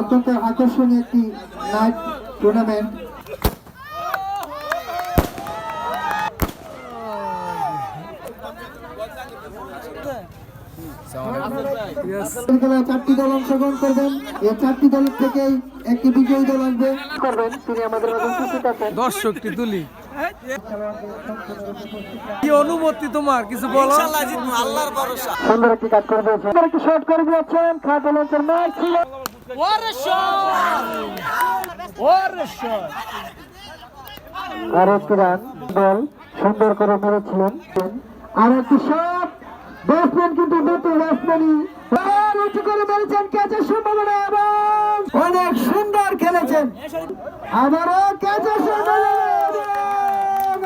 অত্যন্ত আকর্ষণীয় একটি নাইট টুর্নামেন্ট চারটি দল অংশগ্রহণ করবেন। এই চারটি থেকেই একটি বিজয়ী দল আসবে। করবেন তিনি আমাদের দর্শকটি তুলি। কি অনুমতি তোমার? কিছু বলো? সুন্দর একটি কাজ করে দিয়েছেন। সুন্দর একটি শট করে দিয়েছেন খাটো লঞ্চের ম্যাচ ছিল। আর একটি রান বল সুন্দর করে মেরেছিলেন আর একটি শট ব্যাটসম্যান কিন্তু দুটো ব্যাটসম্যানই উঁচু করে মেরেছেন ক্যাচের সম্ভাবনা এবং অনেক সুন্দর খেলেছেন আবারও ক্যাচের সম্ভাবনা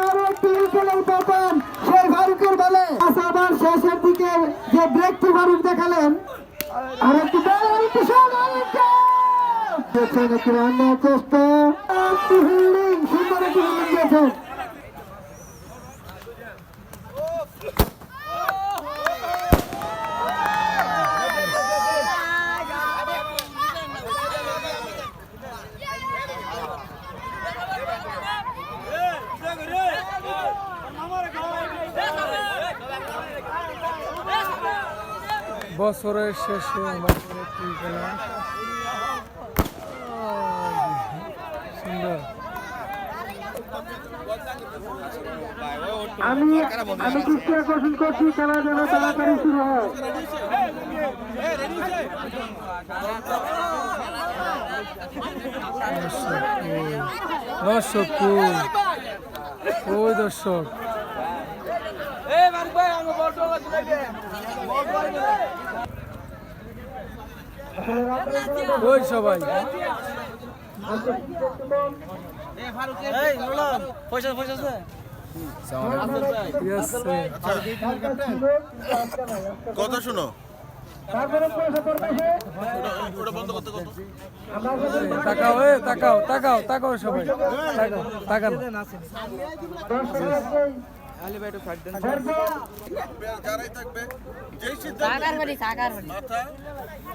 আরও একটি উইকেটের পতন সেই ফারুকের বলে আবার শেষের দিকে যে ব্রেক টু ফারুক দেখালেন চেষ্টা সুন্দর একটি ফিল্ডিং দিয়েছেন বছরের শেষে সুন্দর। আমি আমি দৃষ্টি আকর্ষণ করছি খেলা যেন তাড়াতাড়ি শুরু হয়। দর্শক ওই কথা শুনো। তারপরে পয়সা পড়বে সে। ওটা বন্ধ করতে কত আমরা তাকাও এ তাকাও তাকাও তাকাও সবাই। তাকাও তাকান। দর্শক আসবেই। যারাই থাকবে? যেই সিদ্ধান্ত সাকার বাড়ি সাকার বাড়ি। মাথা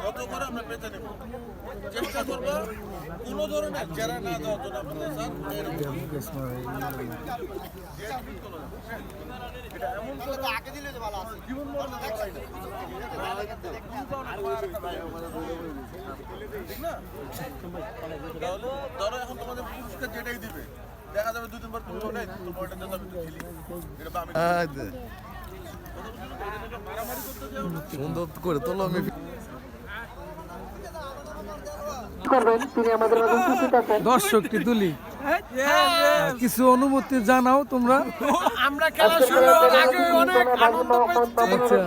কত করে আমরা বেঁচে নেব। চেষ্টা করব কোনো ধরনের জেরা না দেওয়ার জন্য আপনাদের স্যার এরকম ঠিক না। তাহলে ধরো এখন তোমাদের পুরস্কার যেটাই দিবে। দেখা যাবে দুদিন পর তুমি নেই তোমার ওটা যাবে একটু খেলি। এটা আমি সুন্দর করে তোলো আমি। দর্শকটি তুলি? কিছু অনুমতি জানাও তোমরা? আমরা খেলা শুরু হওয়ার আগে অনেক আনন্দ আচ্ছা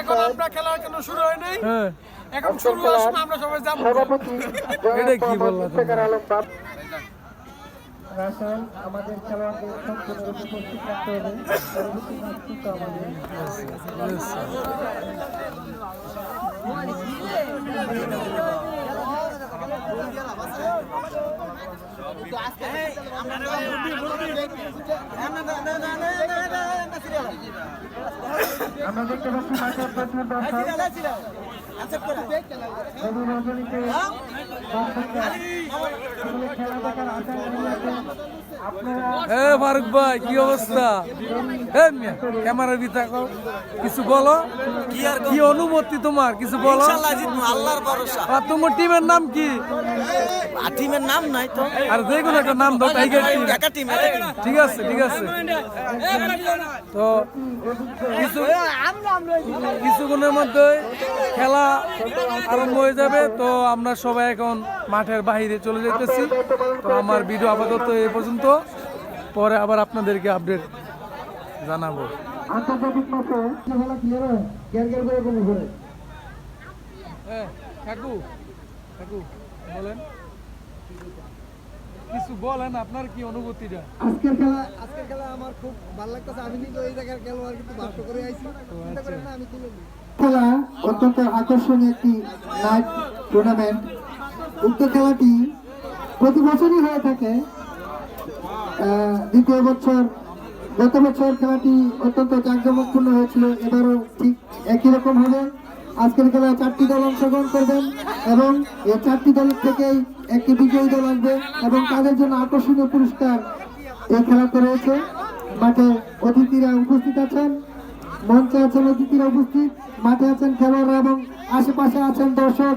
এখন আমরা খেলা শুরু হয় নাই হ্যাঁ। এখন শুরু আমরা সবাই যাব। এটা কি বললা রাসেল আমাদের খেলোয়াড়দের সম্পূর্ণ উপস্থিত রাখতে হবে। কিন্তু আমাদের আমরা দেখতে পাচ্ছি প্রচুর দর্শক। রবি রজনীতে এ ফারুক ভাই কি অবস্থা? ক্যামেরার ভিতরে কিছু বলো? কি আর কি অনুমতি তোমার? কিছু বলো? আল্লাহর ভরসা। আর তোমার টিমের নাম কি? টিমের নাম নাই তো। আর যে কোনো একটা নাম দাও টাইগার টিম ঠিক আছে ঠিক আছে। তো কিছু কিছুক্ষণের মধ্যে খেলা আরম্ভ হয়ে যাবে। তো আমরা সবাই এখন মাঠের বাইরে চলে যেতেছি। তো আমার ভিডিও আপাতত এই পর্যন্ত। পরে আবার আপনাদেরকে আপডেট জানাব। কাকু কাকু বলেন। কিছু বলেন আপনার কি অনুভূতিটা? আজকের খেলা আজকের খেলা আমার খুব ভালো লাগতেছে। আমি কিন্তু এই জায়গার খেলোয়াড় কিন্তু ভাষ্য করে আইছি। না আমি খেলা অত্যন্ত আকর্ষণীয় একটি নাইট টুর্নামেন্ট উক্ত খেলাটি প্রতি বছরই হয়ে থাকে। দ্বিতীয় বছর, গত বছর খেলাটি অত্যন্ত জাঁকজমকপূর্ণ হয়েছিল। এবারও ঠিক একই রকম হবে। আজকের খেলায় চারটি দল অংশগ্রহণ করবেন এবং এই চারটি দল থেকেই একটি বিজয়ী দল আসবে এবং তাদের জন্য আকর্ষণীয় পুরস্কার এই খেলাতে রয়েছে। মাঠে অতিথিরা উপস্থিত আছেন, মঞ্চে আছেন অতিথিরা উপস্থিত, মাঠে আছেন খেলোয়াড়রা এবং আশেপাশে আছেন দর্শক।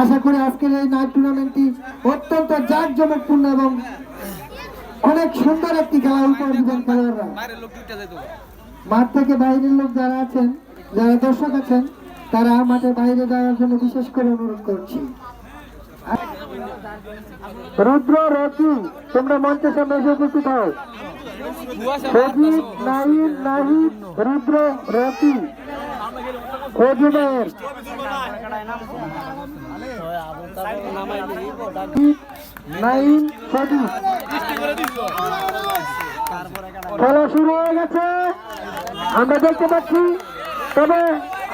আশা করি আজকের এই নাইট টুর্নামেন্টটি অত্যন্ত জাঁকজমকপূর্ণ এবং অনেক সুন্দর একটি খেলা উপহার খেলোয়াড়রা। মাঠ থেকে বাইরের লোক যারা আছেন, যারা দর্শক আছেন, তারা মাঠের বাইরে যাওয়ার জন্য বিশেষ করে অনুরোধ করছি। রুদ্র, রকি, তোমরা মঞ্চের সামনে এসে উপস্থিত হও। নাহিদ রুদ্র, রকি অজুবের নাইন খেলা শুরু হয়ে গেছে। আমরা দেখতে পাচ্ছি, তবে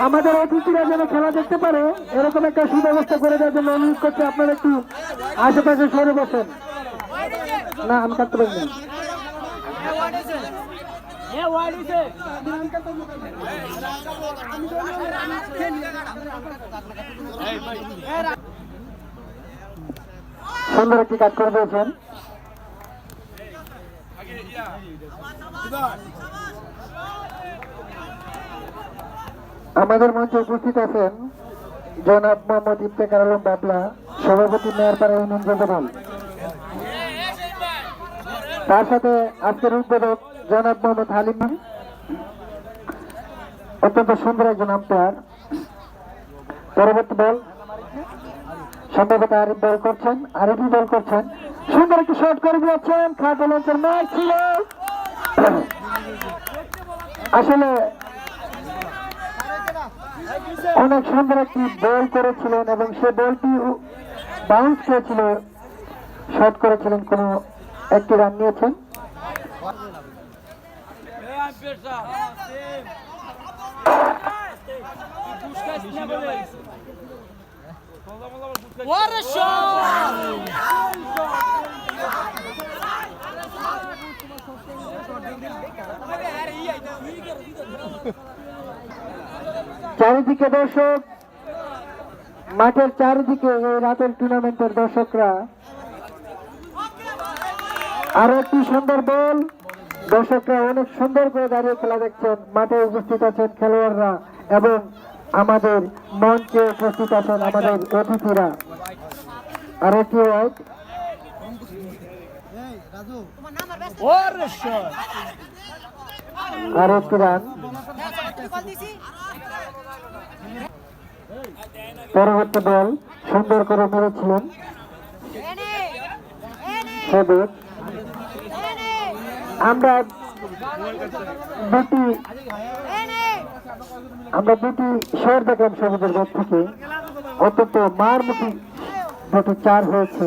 আমাদের অতিথিরা যেন খেলা দেখতে পারে, এরকম একটা সুব্যবস্থা করে দেওয়ার জন্য অনুরোধ করছি, আপনারা একটু আশেপাশে সরে বসেন। না, আমি কাটতে পারি না। সুন্দর একটি কাজ করে দিয়েছেন। আমাদের মঞ্চে উপস্থিত আছেন জনাব মোহাম্মদ ইফতেকার আলম বাবলা, সভাপতি মেয়রপাড়া ইউনিয়ন যুবদল তার সাথে আজকের উদ্বোধক জনাব মোহাম্মদ হালিম অত্যন্ত সুন্দর একজন আম্পায়ার। পরবর্তী বল সম্ভবত আরিফ বল করছেন আরিফই বল করছেন। সুন্দর একটি শট করে দিয়েছেন খাটো লঞ্চের ম্যাচ ছিল। আসলে অনেক সুন্দর একটি বল করেছিলেন এবং সে বলটি বাউন্স খেয়েছিল শট করেছিলেন, কোন একটি রান নিয়েছেন। চারিদিকে দর্শক, মাঠের চারিদিকে রাতের টুর্নামেন্টের দর্শকরা। আরও একটি সুন্দর বল দর্শকরা অনেক সুন্দর করে দাঁড়িয়ে খেলা দেখছেন। মাঠে উপস্থিত আছেন খেলোয়াড়রা এবং আমাদের মঞ্চে উপস্থিত আছেন আমাদের অতিথিরা। আর একটি আর একটি রান। পরবর্তী বল সুন্দর করে মেরেছিলেন সবুজ। আমরা দুটি আমরা দুটি শহর দেখলাম সবুজের ব্যাট থেকে অত্যন্ত মারমুখী দুটি চার হয়েছে।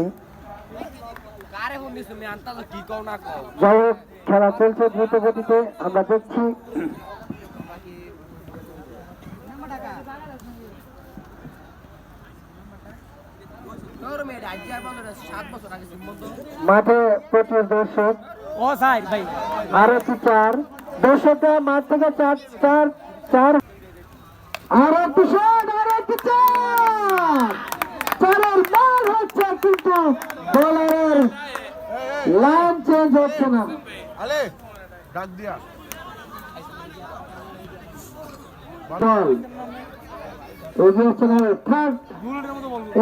যাই হোক খেলা চলছে দ্রুত গতিতে আমরা দেখছি। মাঠে প্রচুর দর্শক। আর চার। দর্শকরা মাঠ থেকে চার চার চার আর একটি শট আর একটি চার হচ্ছে কিন্তু বোলারের লাইন চেঞ্জ হচ্ছে না। আলে ডাক দিয়া। বল।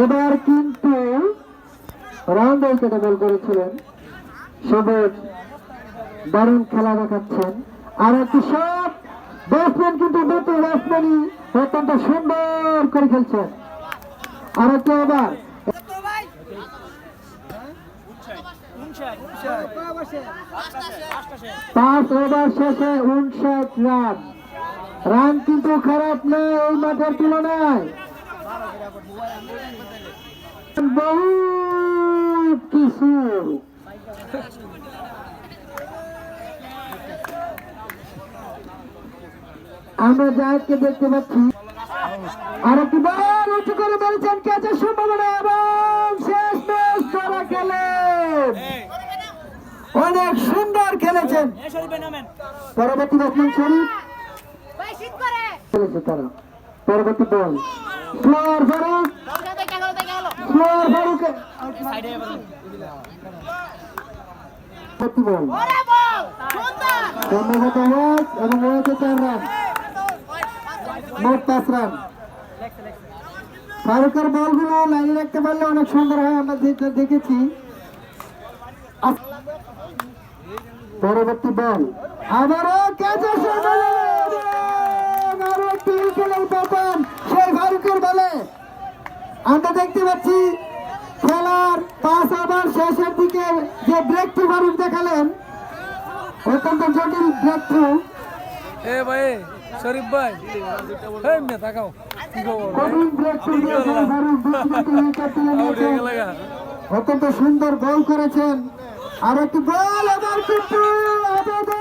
এবার কিন্তু রাউন্ড উইকেটে বল করেছিলেন। সবুজ দারুণ খেলা দেখাচ্ছেন। আর একটি শট ব্যাটসম্যান কিন্তু দুটো ব্যাটসম্যানই অত্যন্ত সুন্দর করে খেলছেন আর একটি আবার। পাঁচ ওভার শেষে উনষাট রান। রান কিন্তু খারাপ না, এই মাঠের তুলনায়। বহু কিছু। আমরা জাহেদকে দেখতে পাচ্ছি। আর একটি বল উঁচু করে মেরেছেন ক্যাচের সম্ভাবনা এবং শেষ ম্যাচ ধরা খেলেন অনেক সুন্দর খেলেছেন। পরবর্তী ব্যাটসম্যান শরীফ খেলেছে তারা। পরবর্তী বল। ফ্লোর ফারুক। ফ্লোর ফারুক। সত্যি বল আওয়াজ এবং রয়েছে চার রান। মোট পাঁচ রান। ফারুকের বলগুলো লাইনে রাখতে পারলে অনেক সুন্দর হয়, আমরা যেটা দেখেছি। পরবর্তী বল। আবারও পতন সেই ফারুকের বলে। আমরা দেখতে পাচ্ছি খেলার পাঁচ ওভার শেষের দিকে যে ব্রেক থ্রু ফারুক দেখালেন, অত্যন্ত জটিল ব্রেক থ্রু শরীফ ভাই তাকাও। কি খবর। অত্যন্ত সুন্দর গোল করেছেন। আর একটি গোল কিন্তু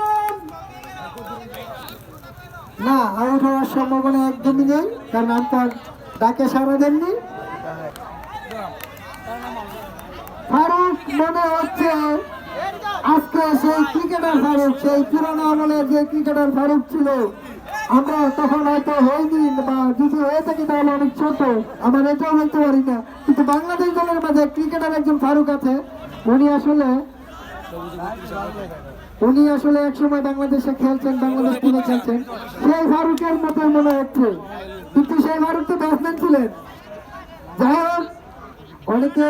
না, আউট হওয়ার সম্ভাবনা একদমই নেই, কারণ আম্পায়ার ডাকে সারা দেননি। ফারুক, মনে হচ্ছে আজকে সেই ক্রিকেটার ফারুক, সেই পুরোনো আমলের যে ক্রিকেটার ফারুক ছিল আমরা তখন হয়তো হয়নি বা যদি হয়ে থাকি তাহলে অনেক ছোট। আমরা এটাও বলতে পারি না। কিন্তু বাংলাদেশ দলের মাঝে ক্রিকেটার একজন ফারুক আছে। উনি আসলে উনি আসলে একসময় বাংলাদেশে খেলছেন, বাংলাদেশ টিমে খেলছেন। সেই ফারুকের মতো মনে হচ্ছে। কিন্তু সেই ফারুক তো ব্যাটসম্যান ছিলেন। যাই হোক, অনেকে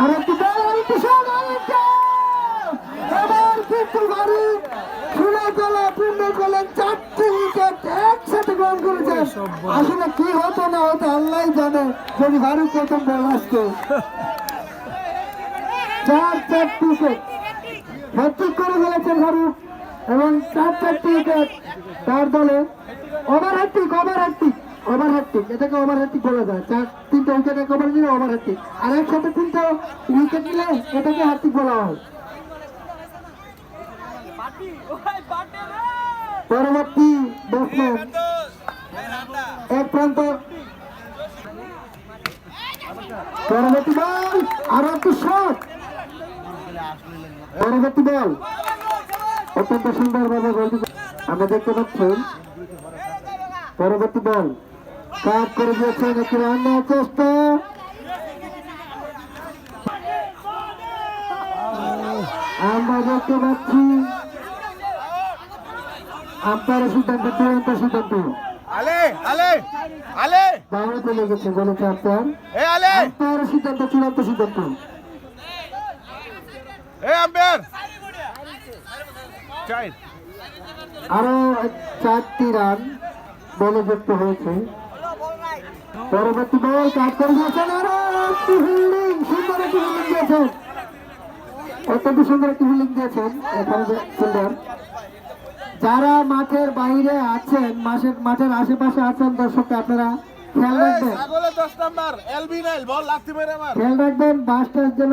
আর একটি বল আরেকটা একসাথে আসলে কি হতো না হতো আল্লাহ জানে, যদি ফারুক প্রথম বল আসতো চার চারটি উইকেট করে ফেলেছেন ফারুক এবং চার চারটি উইকেট তার দলে। Over hat trick over hat trick over hat trick এটাকে ওভার হ্যাট্রিক বলা যায়। চার, তিনটা উইকেট এক ওভার নিলে ওভার হ্যাট্রিক আর একসাথে তিনটা উইকেট নিলে এটাকে হ্যাট্রিক বলা হয়। পরবর্তী ব্যাটসম্যান এক প্রান্ত পরবর্তী বল আরও একটি শট পরবর্তী বল অত্যন্ত সুন্দরভাবে গোলটি আমরা দেখতে পাচ্ছি পরবর্তী বল কাজ করে দিয়েছেন একটি রান চেষ্টা। আমরা দেখতে পাচ্ছি আম্পায়ারের সিদ্ধান্ত চূড়ান্ত সিদ্ধান্ত। আলে আলে আলে। বাইরে চলে গেছে বলেছে আম্পায়ার এ আলে। আম্পায়ারের সিদ্ধান্ত চূড়ান্ত সিদ্ধান্ত। এ আম্পায়ার। আরও চারটি রান বলে যুক্ত হয়েছে। পরবর্তী বল কাজ করে দিয়েছেন আরও একটি ফিল্ডিং সুন্দর একটি ফিল্ডিং দিয়েছেন। অত্যন্ত সুন্দর একটি ফিল্ডিং দিয়েছেন। এখানে ফিল্ডার যারা মাঠের বাইরে আছেন মাঠের মাঠের আশেপাশে আছেন দর্শককে আপনারা খেয়াল রাখবেন। খেয়াল রাখবেন বাসটা যেন